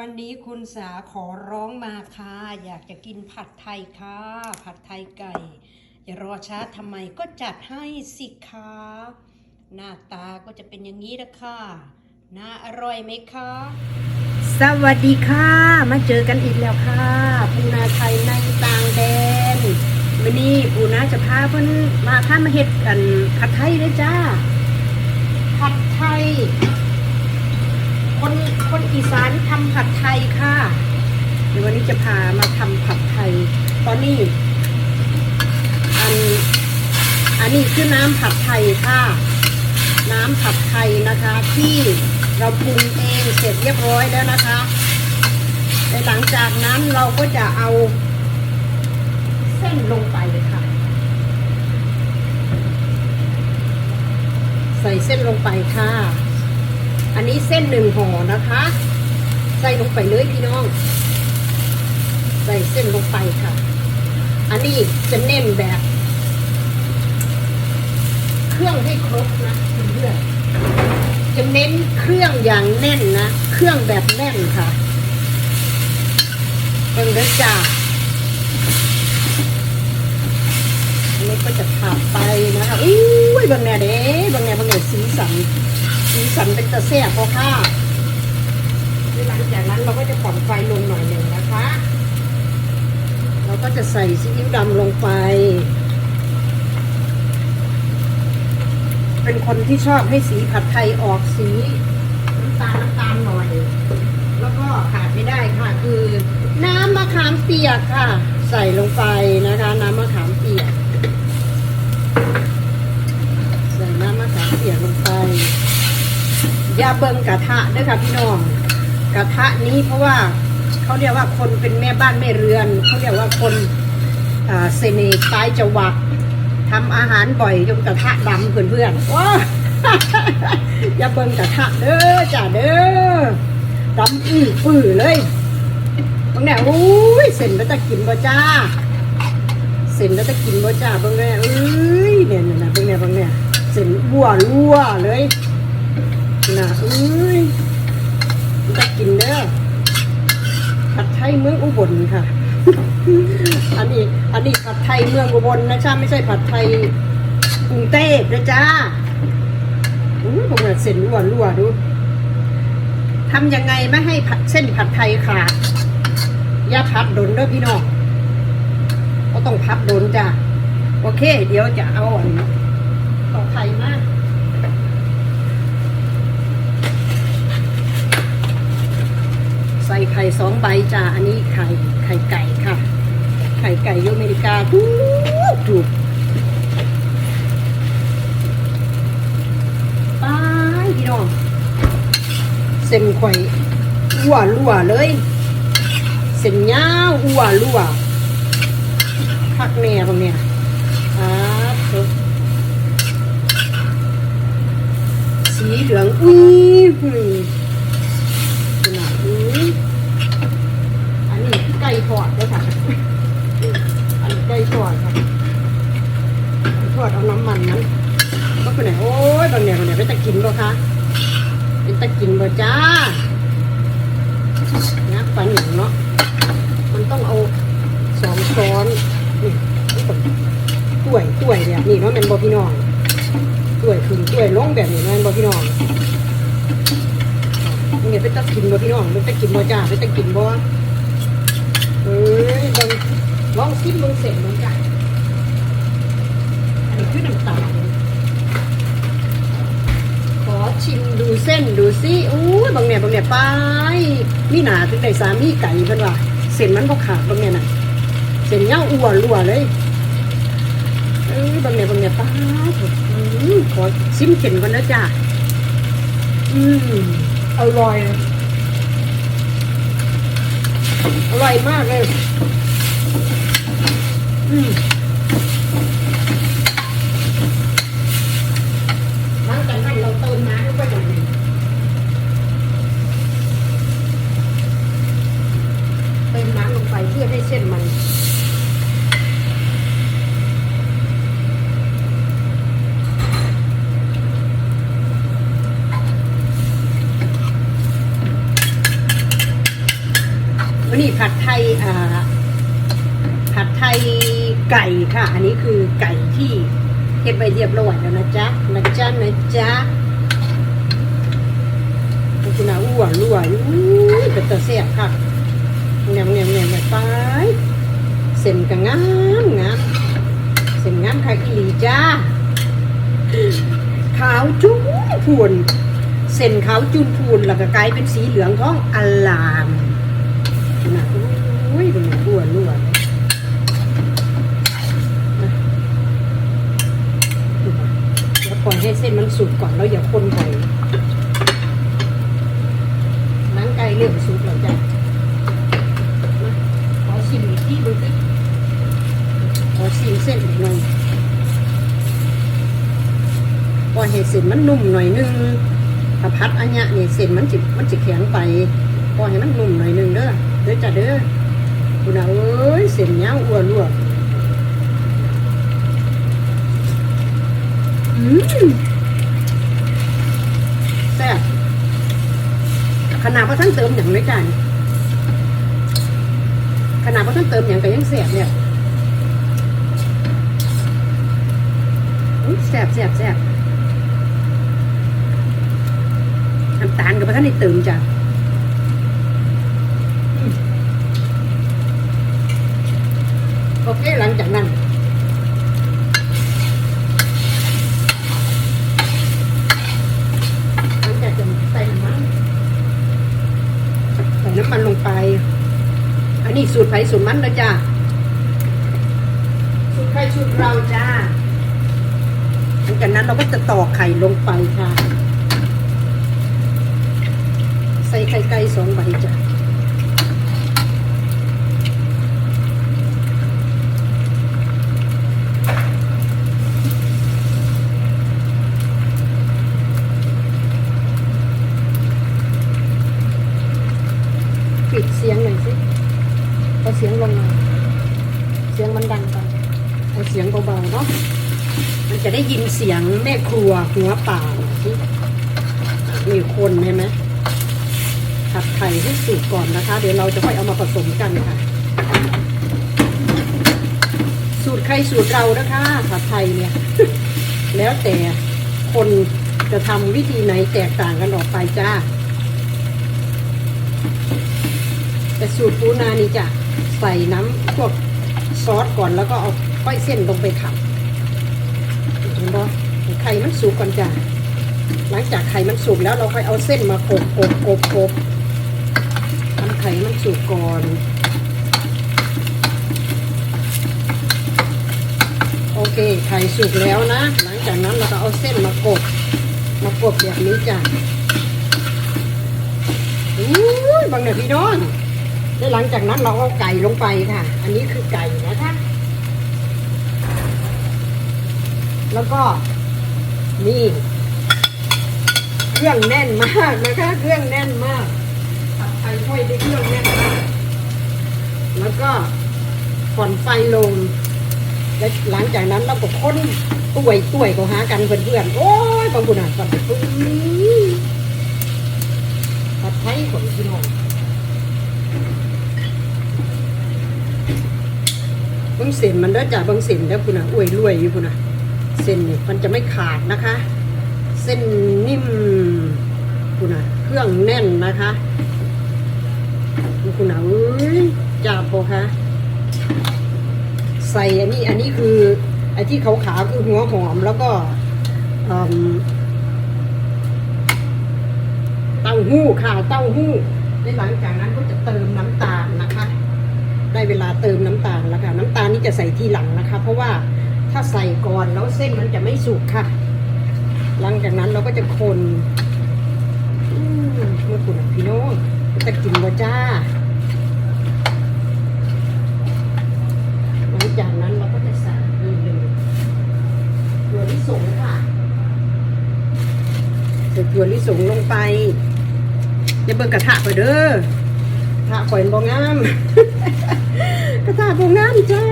วันนี้คุณสาขอร้องมาค่ะ อยากจะกินผัดไทยค่ะ ผัดไทยไก่ อย่ารอช้าทำไมก็จัดให้สิคะหน้าตาก็จะเป็นอย่างนี้ละค่ะน่าอร่อยไหมคะ สวัสดีค่ะ มาเจอกันอีกแล้วค่ะปูนาไทยในต่างแดนวันนี้ปูนาจะพาเพื่อนมาข้ามาเห็ดกันผัดไทยเลยจ้า ผัดไทยคนคน อีสานทำผัดไทยค่ะ เดี๋ยววันนี้จะพามาทำผัดไทย ตอนนี้ อัน อันนี้คือน้ำผัดไทยค่ะ น้ำผัดไทยนะคะ ที่เราปรุงเองเสร็จเรียบร้อยแล้วนะคะและหลังจากนั้นเราก็จะเอาเส้นลงไปเลยค่ะ ใส่เส้นลงไปค่ะ อันนี้เส้นหนึ่งห่อนะคะ ใส่ลงไปเลยพี่น้อง ใส่เส้นลงไปค่ะ อันนี้จะเน้นแบบ เครื่องให้ครบนะเพื่อนจะเน้นเครื่องอย่างแน่นนะ เครื่องแบบแน่นค่ะเบิ่งเด้อจ้าอันนี้ก็จะถับไปนะคะอุ้ยบางแน่เด้บางแน่บางแน่สีสัน สีสันเป็นตะเสียบพอค่ะหลังจากนั้นเราก็จะผ่อนไฟลงหน่อยหนึ่งนะคะ เราก็จะใส่ซีอิ๊วดำลงไป เป็นคนที่ชอบให้สีผัดไทยออกสีน้ำตาลน้ำตาลหน่อย แล้วก็ขาดไม่ได้ค่ะ คือ น้ำมะขามเปียกค่ะ ใส่ลงไปนะคะ น้ำมะขามเปียก ใส่น้ำมะขามเปียกลงไป อย่าเบิ่งกระทะด้วยค่ะพี่น้องกระทะนี้เพราะว่าเขาเรียกว่าคนเป็นแม่บ้านแม่เรือนเขาเรียกว่าคนเซเนตายจวักทำอาหารบ่อยจนกระทะดำเพื่อนๆว้าอย่าเบิ่งกระทะเด้อจ้าเด้อดำอื้อปื้อเลยบางแน่อุ้ยเส้นแล้วจะกินบ่จ้าเส้นแล้วจะกินบ่จ้าบางแน่เอ้ยเนี่ยเนี่ยนะบางแน่บางแน่เส้นวัวรั่วเลย นะเอ้ยจะกินเด้อผัดไทยเมืองอุบลค่ะ อันนี้ อันนี้ผัดไทยเมืองอุบลนะจ้าไม่ใช่ผัดไทยกรุงเทพนะจ้าอู้ผมเหมือนเส้นรั่วรั่วดูทำยังไงไม่ให้ผัดเส้นผัดไทยขาดอย่าพับโดนเด้อพี่น้องก็ต้องพับโดนจ้าโอเค เดี๋ยวจะเอาอันต่อไทยมาใส่ ไข่สองใบจ้าอันนี้ไข่ไข่ไก่ค่ะ ไข่ไก่อเมริกาถูกถูกป้าพี่น้องเส้นข่อยอั่วรั่วเลย เส้นยาวอั่วรั่วพักแน่ตรงเนี้ยอ่าถูกสีเหลืองอุ้ยหืม ขนาดนี้อันนี้ไก่ทอดด้วยค่ะ อันนี้ไก่ทอดค่ะไก่ทอดเอาน้ำมันนั้นก็เป็นไหนโอ้ยบางเนี่ยบางเนี่ยเป็นตะกินบ่ คะ เป็นตะกินบ่จ้านะปันอย่งเนาะ มันต้องเอาสองช้อนนี่ต้องถ้วยถ้วยเนี่ยนี่เนาะแมันบ่พี่น้องถ้วยขึ้นถ้วยลงแบบนี้แมันบ่พี่น้องเนี่ยเป็นตะกินบ่พี่น้องเป็นตะกินบ่จ้าเป็นตะกินบ่เอ้ยเบิ่งลองซิมเบิ่งเสร็จเบิ่งจ้าอันนี้คือน้ำตาล ชิมดูเส้นดูซิอู้ยบางเนี่ยบางเนี่ยไปมีหนาถึงได้สามีไก่เพิ่นว่าเส้นมันบ่ขาดบางเนี่ยน่ะเส้นเหย้าอ้วนรั่วเลยเอ้ยบางเนี่ยบางเนี่ยป้าขอชิมเข็นก่อนนะจ้าอืมอร่อยอร่อยมากเลย อืมหลังจากนั้นเราเติ มน้ำลงไปหน่อยหนึ่งเติมน้ำลงไปเพื่อให้เส้นมันวันนี้ผัดไทยผัดไทยไก่ค่ะ อันนี้คือไก่ที่เก็บไปเรียบร้อยแล้วนะจ๊ะนะจ๊ะนะจ๊ะขอบคุณนะอ้ วรั่วอู้ยเป็นตะเสียบค่ะแนวแนวแนวไปเส้นก็งามงามเส้นงามค่ะอีหลีจ้าขาวจุ้นพูนเส้นขาวจุนพูนแล้วก็กลายเป็นสีเหลืองท้องอลามนะอุ้ยเป็นอ้วนรั่วเลยแล้วปล่อยให้เส้นมันสุกก่อนแล้วอย่าคนไปหนังไก่เริ่มสุกแล้วจ้ะมาขอชิมอีกที่ดูสิขอชิมเส้นอีกหน่อยปล่อยให้เส้ นุ่มหน่อยนึงถ้าพัดอันเนี้ยนี่เส้นมันจิมันจิแข็งไปปล่อให้มันนุ่มหน่อยนึงเด้อเด้อจ้ะเด้อคุณน่ะเอ้ยเส้นยาวอ้วนรัวอืมแซ่บขนาดว่าท่านเติมอย่างไรจ้ะนี่ขนาดว่าท่านเติมอย่างก็ยังแซ่บเนี่ยอุ๊ยแซ่บแซ่บแซ่บ น้ำตาลกับท่านได้เติมจ้ะอืมโอเคหลังจากนั้นหลังจากจะใส่น้ำมันใส่น้ำมันลงไป อันนี้สูตรไผ่สูตรมันนะจ้าสูตรไข่สูตรเราจ้าหลังจากนั้นเราก็จะตอกไข่ลงไปค่ะใส่ไข่ไก่สองใบจ้าปิดเสียงหน่อยสิเอาเสียงลงมาเสียงมันดังไปเอาเสียงเบาๆเนาะมันจะได้ยินเสียงแม่ครัวหัวป่าสิมีคนใช่ไหม ผัดไข่ให้สุกก่อนนะคะ เดี๋ยวเราจะค่อยเอามาผสมกันค่ะ สูตรใครสูตรเรานะคะผัดไทยเนี่ย แล้วแต่คนจะทำวิธีไหนแตกต่างกันออกไปจ้า แต่สูตรปูนานี่จะใส่น้ำพวกซอสก่อนแล้วก็เอาก้อยเส้นลงไปขับเห็นปะไข่มันสุกก่อนจ้ะหลังจากไข่มันสุกแล้วเราค่อยเอาเส้นมาโขกโขกโขกโขกทำ ไข่มันสุกก่อนโอเค ไข่สุกแล้วนะ หลังจากนั้นเราก็เอาเส้นมากด มากดแบบนี้จ้ะอุ้ยบางเนี่ยพี่น้องแล้วหลังจากนั้นเราเอาไก่ลงไปค่ะ อันนี้คือไก่นะคะ แล้วก็นี่ เครื่องแน่นมากนะคะ เครื่องแน่นมาก ค่อยได้เครื่องแน่นมากแล้วก็ผ่อนไฟลง และหลังจากนั้นเราก็ค้นต่วยต่วยก็หากันเพื่อนๆ โอ้ยบางคนอะผัดปุ้ยผัดไทยของพี่น้องบางเส้นมันเด้จ้ะเบางเส้นเด้อคุณอะอวยรวยอยู่คุณอะ เส้นเนี่ยมันจะไม่ขาดนะคะ เส้นนิ่มคุณอะ เครื่องแน่นนะคะ คุณอะเอ้ยจ้าพอคะใส่อันนี้อันนี้คือไอ้ที่ขาวๆคือหัวหอมแล้วก็เต้าหู้ค่ะเต้าหู้ในหลังจากนั้นก็จะเติมน้ำตาลนะคะ ได้เวลาเติมน้ำตาลแล้วค่ะน้ำตาลนี่จะใส่ทีหลังนะคะ เพราะว่าถ้าใส่ก่อนแล้วเส้นมันจะไม่สุกค่ะ หลังจากนั้นเราก็จะคนเมื่อคุณพี่น้องจะกินบ่จ้า หลังจากนั้นเราก็จะใส่นี่เลยถั่วลิ สงค่ะใส่ถั่วลิสงลงไปอย่าเบิ่งกระทะไปเด้อกระทะข่อยบ่งามกระทะบ่งามจ้า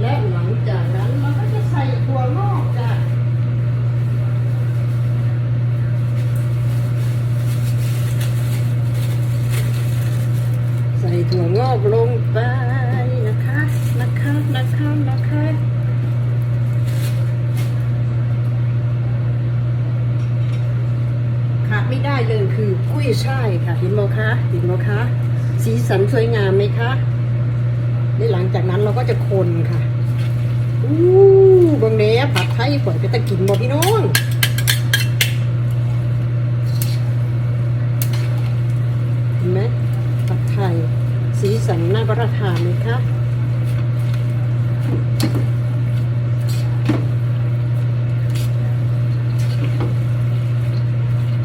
และหลังจากนั้นเราก็จะใส่ถั่วงอกจ้าใส่ถั่วงอกลงไปนะคะนะคะนะคะนะคะขาดไม่ได้เลย คือกุ้ยช่ค่ะ เห็นไหมคะเห็นไหมคะ สีสันสวยงามไหมคะในหลังจากนั้นเราก็จะคนค่ะอู้บางเนี้ยผัดไทยข่อยไปตะกินบ่พี่น้องเห็นไหมผัดไทยสีสันน่าประทานไหมคะ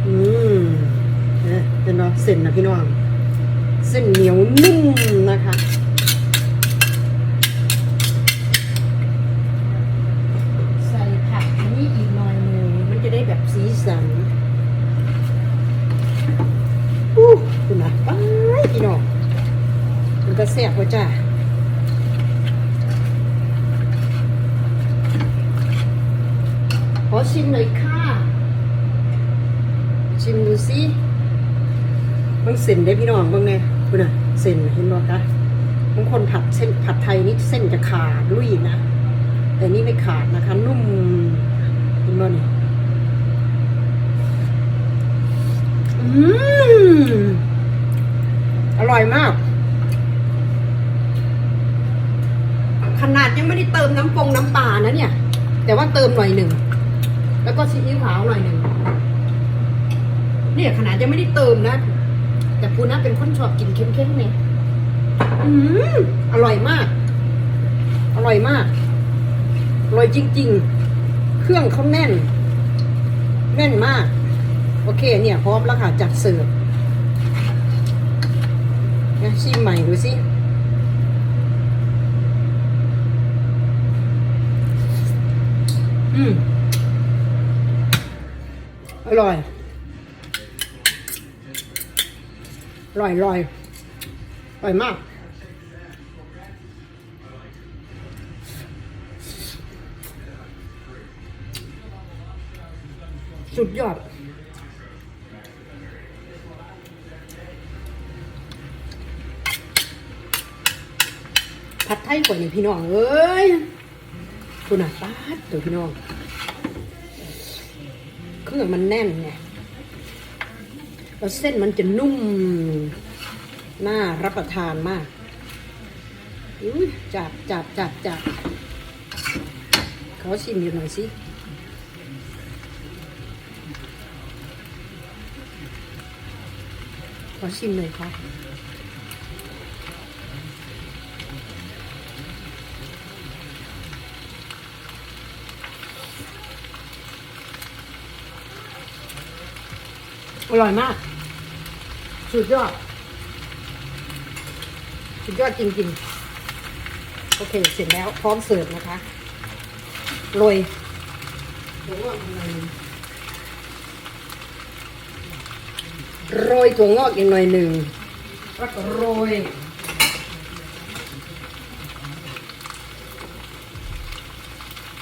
อืมเนี่ยเป็นเนาะเส้นนะพี่น้อง เส้นเหนียวนุ่มนะคะ ใส่ผักอันนี้อีกหน่อยหนึงมันจะได้แบบสีสันอู้คุณนะไปพี่น้อง มันก็แซ่บกว่าจ้าขอชิมหน่อยค่ะ ชิมดูสิบางเส้นได้พี่น้องบางไงคุณน่ะเส้นเห็นบ่คะบางคนผัดเส้นผัดไทยนี่เส้นจะขาดลุยนะ แต่นี่ไม่ขาดนะคะ นุ่มเห็นบ่เนี่ยอืมอร่อยมาก ขนาดยังไม่ได้เติมน้ำปงน้ำปลานะเนี่ย แต่ว่า เติมหน่อยหนึ่ง แล้วก็ซีอิ๊วขาวหน่อยหนึ่งเนี่ยขนาดยังไม่ได้เติมนะ แต่ปูนะเป็นคนชอบกินเค็มๆเนี่ยอืมอร่อยมาก อร่อยมาก อร่อยจริง ๆ เครื่องเขาแน่น แน่นมาก โอเค เนี่ยพร้อมแล้วค่ะจัดเสิร์ฟนะชิมใหม่ดูสิ อืมอร่อย อร่อยอร่อยอร่อยมากสุดยอด ผัดไทยกว่านี่พี่น้องเอ้ย คุณน่ะป้าดตัวพี่น้องเครื่องมันแน่นไงแล้วเส้นมันจะนุ่ม น่ารับประทานมากอุ้ยจับจับจับจับขอชิมอยู่หน่อยสิขอชิมหน่อยครับ อร่อยมาก สุดยอด สุดยอดจริงๆ โอเค เสร็จแล้วพร้อมเสิร์ฟนะคะโรยถั่วงอกหน่อยโรยถั่วงอกอีกหน่อยหนึ่งแล้วก็โรย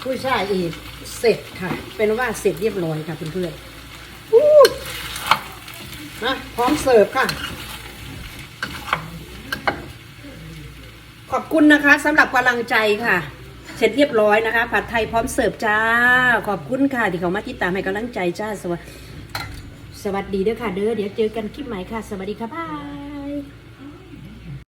ผู้ชายอีกเสร็จค่ะ เป็นว่าเสร็จเรียบร้อยค่ะเพื่อนๆ นะพร้อมเสิร์ฟค่ะ ขอบคุณนะคะสำหรับกำลังใจค่ะ เสร็จเรียบร้อยนะคะ ผัดไทยพร้อมเสิร์ฟจ้า ขอบคุณค่ะ ที่เขามาติดตามให้กำลังใจจ้าสวัสสวัสดีเด้อค่ะ เด้อเดี๋ยวเจอกันคลิปใหม่ค่ะ สวัสดีค่ะบาย